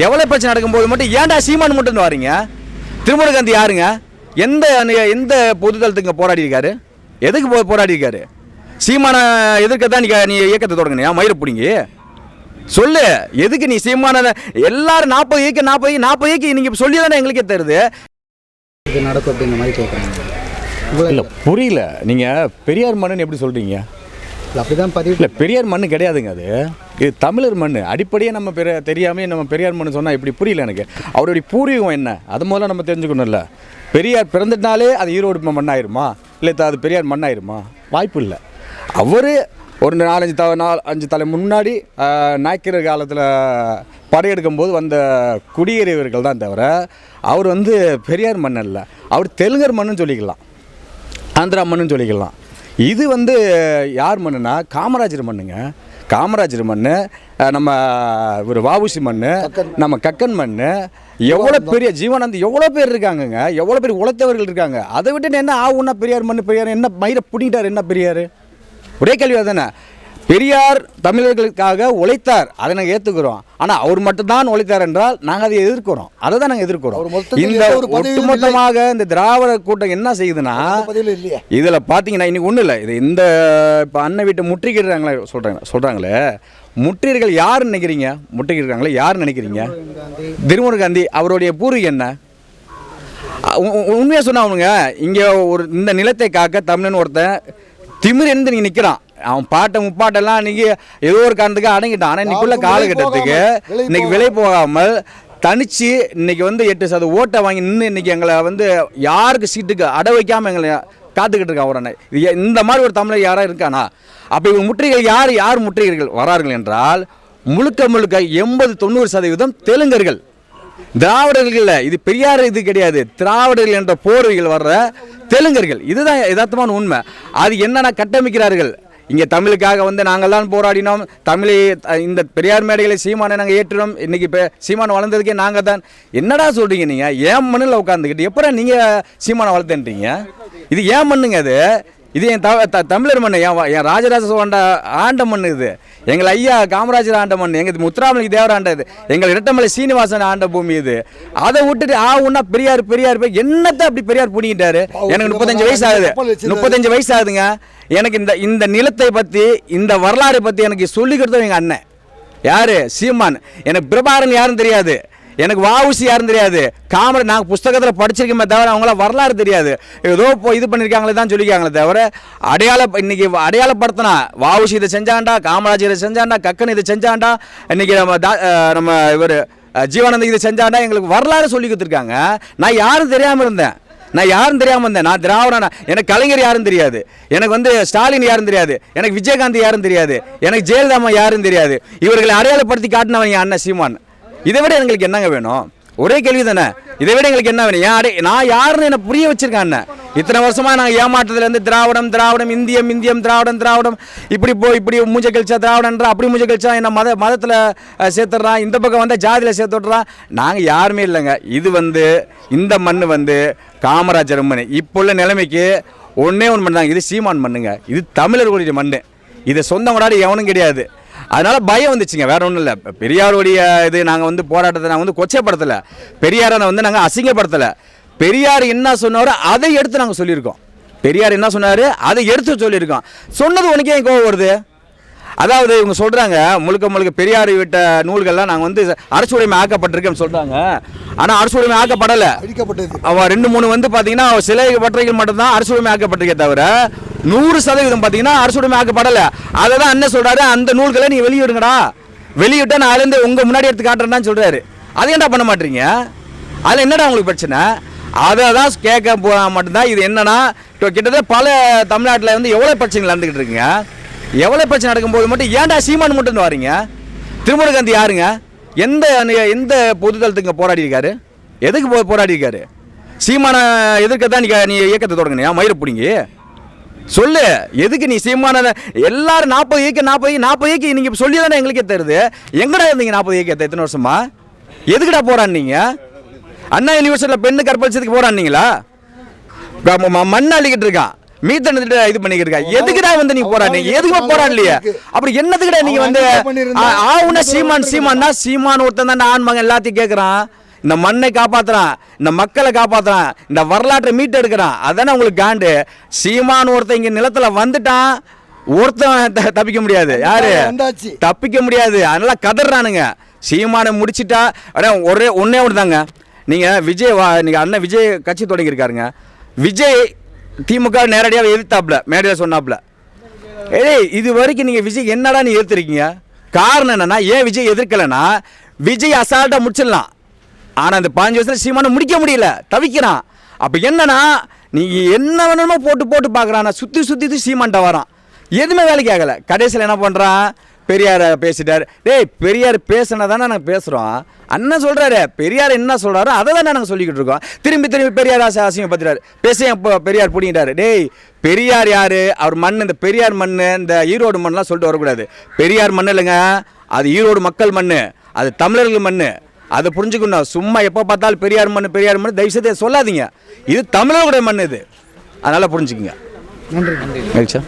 எவ்வளோ பிரச்சனை நடக்கும்போது மட்டும் ஏன்டா சீமான் மட்டும் வாரீங்க? திருமுருக காந்தி யாருங்க? எந்த எந்த பொதுதளத்துக்கு போராடி இருக்காரு? எதுக்கு போ போராடி இருக்காரு? சீமான எதிர்க்க தான் நீ நீ இயக்கத்தை தொடங்கினியா மயிரை பிடிங்கி? சொல்லு. எதுக்கு நீ சீமான எல்லாரும் நாற்பது ஏக்கர் நாற்பது நாற்பது ஏக்கர் நீங்க சொல்லி தானே எங்களுக்கே தருது. இது நடக்கும் அப்படிங்கிற மாதிரி கேட்குறாங்க இல்லை புரியல. நீங்கள் பெரியார் மண்ணுன்னு எப்படி சொல்கிறீங்க அப்படி தான் பதிவு இல்லை பெரியார் மண்ணு கிடையாதுங்க அது. இது தமிழர் மண் அடிப்படையே நம்ம பெரிய தெரியாமல் நம்ம பெரியார் மண்ணு சொன்னால் இப்படி புரியல எனக்கு. அவருடைய பூர்வீகம் என்ன? அது முதல்ல நம்ம தெரிஞ்சுக்கணும்ல. பெரியார் பிறந்துட்டாலே அது ஈரோடு மண்ணாயிருமா? இல்லை அது பெரியார் மண்ணாயிருமா? வாய்ப்பு இல்லை. அவர் ஒரு நாலஞ்சு த நாலு அஞ்சு தலை முன்னாடி நாய்க்கிற காலத்தில் படையெடுக்கும் போது வந்த குடியேறியவர்கள் தான் தவிர அவர் வந்து பெரியார் மண் அல்ல. அவர் தெலுங்கர் மண்ணுன்னு சொல்லிக்கலாம். ஆந்திரா மண்ணுன்னு சொல்லிக்கலாம். இது வந்து யார் மண்ணுன்னா காமராஜர் மண்ணுங்க. காமராஜர் மண்ணு அஹ் நம்ம ஒரு வாவுசி மண்ணு நம்ம கக்கன் மண்ணு எவ்வளோ பெரிய ஜீவனாந்தி எவ்வளோ பேர் இருக்காங்கங்க? எவ்வளோ பேர் உழைத்தவர்கள் இருக்காங்க? அதை விட்டு என்ன ஆகுன்னா பெரியார் மண்ணு பெரியார் என்ன மயிரை பிடிக்கிட்டார் என்ன பெரியார்? ஒரே கேள்வி தானே பெரியார் தமிழர்களுக்காக உழைத்தார். அதை நாங்கள் ஏற்றுக்கிறோம் ஆனால் அவர் மட்டும்தான் உழைத்தார் என்றால் நாங்கள் அதை எதிர்க்கிறோம். அதை தான் நாங்கள் எதிர்க்கிறோம். இந்த. ஒட்டுமொத்தமாக இந்த திராவிட கூட்டம் என்ன செய்யுதுன்னா இதில் பார்த்தீங்கன்னா இன்னைக்கு ஒன்றும் இல்லை. இது இந்த இப்போ அண்ணன் வீட்டை முற்றுகிறாங்களே சொல்கிறாங்க சொல்கிறாங்களே முற்றீர்கள் யார் நினைக்கிறீங்க? முற்றுகிறாங்களே யார் நினைக்கிறீங்க? திருமுரு காந்தி அவருடைய பூர்வீகம் என்ன? உண்மையாக சொன்னா அவனுங்க இங்கே ஒரு இந்த நிலத்தை காக்க தமிழன் ஒருத்தன் திமிர் இருந்து நீங்க நிற்கிறான் அவன் பாட்டை முப்பாட்டெல்லாம் இன்னைக்கு ஏதோ ஒரு காரணத்துக்கு அடங்கிட்டான். ஆனால் இன்னைக்குள்ள காலகட்டத்துக்கு இன்னைக்கு விலை போகாமல். தனிச்சு இன்னைக்கு வந்து எட்டு சத ஓட்டை வாங்கி நின்று இன்னைக்கு எங்களை வந்து யாருக்கு சீட்டுக்கு அட வைக்காம எங்களை காத்துக்கிட்டு இருக்கான் ஏ- இந்த மாதிரி ஒரு தமிழர் யாரா இருக்கானா? அப்போ இவங்க முற்றுகைகள் யார்? யார் முற்றுகைகள் வரார்கள் என்றால் முழுக்க முழுக்க எண்பது தொண்ணூறு சதவீதம் தெலுங்கர்கள். திராவிடர்கள் இல்லை இது பெரியார் இது கிடையாது. திராவிடர்கள் என்ற போர்வைகள் வர்ற தெலுங்கர்கள். இதுதான் யதார்த்தமான உண்மை. அது என்னென்ன கட்டமைக்கிறார்கள். இங்கே தமிழுக்காக வந்து நாங்கள் தான் போராடினோம். தமிழை இந்த பெரியார் மேடைகளை சீமானை நாங்கள் ஏற்றினோம். இன்றைக்கி இப்போ சீமானை வளர்ந்ததுக்கே நாங்கள் தான் என்னடா சொல்கிறீங்க நீங்கள் ஏன் மண்ணில் உட்காந்துக்கிட்டு எப்படா நீங்கள் சீமானை வளர்த்துன்றீங்க? இது ஏன் மண்ணுங்க அது? இது என் த தமிழர் மண்ணு என் என் ராஜராஜ சோழண்ட ஆண்ட மண்ணு இது. எங்கள் ஐயா காமராஜர் ஆண்ட மண் எங்கள் முத்துராமலிங்க தேவர் ஆண்ட இது. எங்கள் இரட்டமலை சீனிவாசன் ஆண்ட பூமி இது. அதை விட்டுட்டு ஆ உன்னா பெரியார் பெரியார் போய் என்னத்தை அப்படி பெரியார் பிடிக்கிட்டாரு எனக்கு முப்பத்தஞ்சு வயசு ஆகுது. முப்பத்தஞ்சு வயசு ஆகுதுங்க. எனக்கு இந்த இந்த நிலத்தை பற்றி இந்த வரலாறை பற்றி எனக்கு சொல்லி கொடுத்தது எங்கள் அண்ணன். யாரு? சீமான். எனக்கு பிரபாகரன் யாரும் தெரியாது. எனக்கு வாவுசி யாரும் தெரியாது. காமரா நாங்கள் புஸ்தகத்தில் படிச்சிருக்கோமே தவிர அவங்கள வரலாறு தெரியாது. ஏதோ இப்போ இது பண்ணியிருக்காங்களே தான் சொல்லியிருக்காங்களே தவிர அடையாள இன்னைக்கு அடையாளப்படுத்தினா வாவுசி இதை செஞ்சாண்டா காமராஜர் இதை செஞ்சாண்டா கக்கன் இதை செஞ்சாண்டா இன்னைக்கு நம்ம தா நம்ம இவர் ஜீவானந்த் இதை செஞ்சாண்டா எங்களுக்கு வரலாறு சொல்லி கொடுத்துருக்காங்க. நான் யாரும் தெரியாமல் இருந்தேன். நான் யாரும் தெரியாமல் இருந்தேன். நான் திராவிடனா எனக்கு கலைஞர் யாரும் தெரியாது. எனக்கு வந்து ஸ்டாலின் யாரும் தெரியாது. எனக்கு விஜயகாந்த் யாரும் தெரியாது. எனக்கு ஜெயலலிதா யாரும் தெரியாது. இவர்களை அடையாளப்படுத்தி காட்டினவன் அண்ணன் சீமான். இதை விட எங்களுக்கு என்னங்க வேணும்? ஒரே கேள்வி தானே. இதை விட எங்களுக்கு என்ன வேணும்? ஏன் நான் யாருன்னு என்ன புரிய வச்சிருக்கேன் என்ன? இத்தனை வருஷமாக நாங்கள் ஏமாற்றத்துலேருந்து திராவிடம் திராவிடம் இந்தியம் இந்தியம் திராவிடம் திராவிடம் இப்படி போ இப்படி மூஞ்ச கழிச்சா திராவிடன்றா அப்படி மூஞ்ச கழிச்சா என்ன மத மதத்தில் சேர்த்துட்றான் இந்த பக்கம் வந்தால் ஜாதியில் சேர்த்து விட்றான் நாங்கள் யாருமே இல்லைங்க. இது வந்து இந்த மண் வந்து காமராஜர் மண் இப்போ உள்ள நிலைமைக்கு ஒன்றே ஒன்று மண் இது சீமான் மண்ணுங்க. இது தமிழர்களுடைய மண் இது சொந்த கொண்டாடி எவனும் கிடையாது. அதனால பயம் வந்துச்சுங்க. வேற ஒன்றும் இல்லை. பெரியாருடைய இது நாங்கள் வந்து போராட்டத்தை நாங்கள் வந்து கொச்சைப்படுத்தலை. பெரியாரை வந்து நாங்கள் அசிங்கப்படுத்தலை. பெரியார் என்ன சொன்னாரோ அதை எடுத்து நாங்கள் சொல்லியிருக்கோம். பெரியார் என்ன சொன்னார்? அதை எடுத்து சொல்லியிருக்கோம். சொன்னது உனக்கே ஏன் கோவம் வருது? அதாவது இவங்க சொல்கிறாங்க முழுக்க முழுக்க பெரியார் விட்ட நூல்கள்லாம் நாங்கள் வந்து அரசு உடைமை ஆக்கப்பட்டிருக்கேன்னு சொல்கிறாங்க ஆனால் அரசு உடைமை ஆக்கப்படலை. அவன் ரெண்டு மூணு வந்து பார்த்தீங்கன்னா சிலை பட்டறைகள் மட்டும்தான் அரசு உடைமை ஆக்கப்பட்டிருக்கே தவிர நூறு சதவீதம் பார்த்தீங்கன்னா அரசுடைமை ஆக்கப்படலை அதை தான் அண்ணன் சொல்கிறாரு அந்த நூல்களை நீ வெளியிடுங்கடா. வெளியிட்டா நான் அதுலேருந்து உங்கள் முன்னாடி எடுத்து காட்டுறேன்னு சொல்கிறாரு அதை ஏன்டா பண்ண மாட்டீங்க? அதில் என்னடா உங்களுக்கு பிரச்சனை? அதை தான் கேட்க போக மட்டும்தான் இது என்னன்னா இப்போ கிட்டத்தட்ட பல தமிழ்நாட்டில் வந்து எவ்வளோ பிரச்சனைகள் நடந்துக்கிட்டு இருக்குங்க? எவ்வளோ பிரச்சனை நடக்கும்போது மட்டும் ஏன்டா சீமான் மட்டும் வரீங்க? திருமுருக காந்தி யாருங்க? எந்த எந்த பொதுதளத்துக்கு போராடி இருக்காரு? எதுக்கு போ போராடி இருக்காரு? சீமான எதிர்க்க தான் நீ நீ இயக்கத்தை தொடங்கினியா மயிரை பிடிங்கி? சொல்லு. எதுக்கு நீ சீமான எல்லாரும் நாற்பது ஏக்கர் நாற்பது நாற்பது ஏக்கர் நீங்க சொல்லி தானே எங்களுக்கே தருது எங்கடா இருந்தீங்க நாற்பது ஏக்கர் எத்தனை வருஷமா? எதுக்குடா போறான்னீங்க அண்ணா யூனிவர்சிட்டியில் பெண்ணு கற்பழிச்சதுக்கு போறான்னீங்களா? மண் அள்ளிக்கிட்டு இருக்கான். மீத்தன் இது பண்ணிக்கிறீங்க எதுக்குடா வந்து நீ போராடி எதுக்குமே போராடலையே அப்புறம் என்னதுக்குடா நீங்க வந்து ஆவுனா சீமான் சீமான் தான் சீமான் ஒருத்தன் தான் ஆண் மகன் எல்லாத்தையும் கேட்குறான் இந்த மண்ணை காப்பாத்துறான் இந்த மக்களை காப்பாத்துறான் இந்த வரலாற்றை மீட்டு எடுக்கிறான் அதானே உங்களுக்கு காண்டு? சீமான் ஒருத்தன் இங்க நிலத்துல வந்துட்டான் ஒருத்தன் தப்பிக்க முடியாது. யாரு. தப்பிக்க முடியாது. அதனால கதறானுங்க. சீமானை முடிச்சிட்டா அடே ஒரே ஒன்னே ஒன்று தாங்க. நீங்கள் விஜய் வா நீங்கள் அண்ணன் விஜய் கட்சி தொடங்கியிருக்காருங்க. விஜய் திமுக நேரடியாக எதிர்த்தாப்புல மேடையில் சொன்னாப்புல. ஏய் இது வரைக்கும் நீங்கள் விஜய் என்னடா நீ எதிர்த்துருக்கீங்க? காரணம் என்னன்னா ஏன் விஜய் எதிர்க்கலைன்னா விஜய் அசால்ட்டாக முடிச்சிடலாம். ஆனால் அந்த பாஞ்சு வருஷத்தில் சீமானை முடிக்க முடியல தவிக்கிறான். அப்போ என்னன்னா நீ என்ன வேணுமோ போட்டு போட்டு பார்க்குறான் சுற்றி சுற்றி சீமான்ட்ட வரான். எதுவுமே வேலைக்கு ஆகலை. கடைசியில் என்ன பண்ணுறான் பெரியார் பேசிட்டார். டேய் பெரியார் பேசினா தானே நாங்கள் பேசுகிறோம் அண்ணன் சொல்கிறாரு பெரியார் என்ன சொல்கிறாரோ அதை தானே நாங்கள் சொல்லிக்கிட்டு இருக்கோம். திரும்பி திரும்பி பெரியார் ஆசை அசிங்கப்படுத்துறாரு பேச இப்போ பெரியார் பிடிங்கிட்டாரு. டேய் பெரியார் யார்? அவர் மண் இந்த பெரியார் மண் இந்த ஈரோடு மண்ணெலாம் சொல்லிட்டு வரக்கூடாது. பெரியார் மண் இல்லைங்க அது ஈரோடு மக்கள் மண் அது தமிழர்கள் மண் அதை புரிஞ்சுக்கணும். சும்மா எப்போ பார்த்தாலும் பெரியார் மண் பெரியார் மண் தயவு செய்து சொல்லாதீங்க. இது தமிழர்களுடைய மண் இது. அதனால் புரிஞ்சுக்குங்க. நன்றி. நன்றி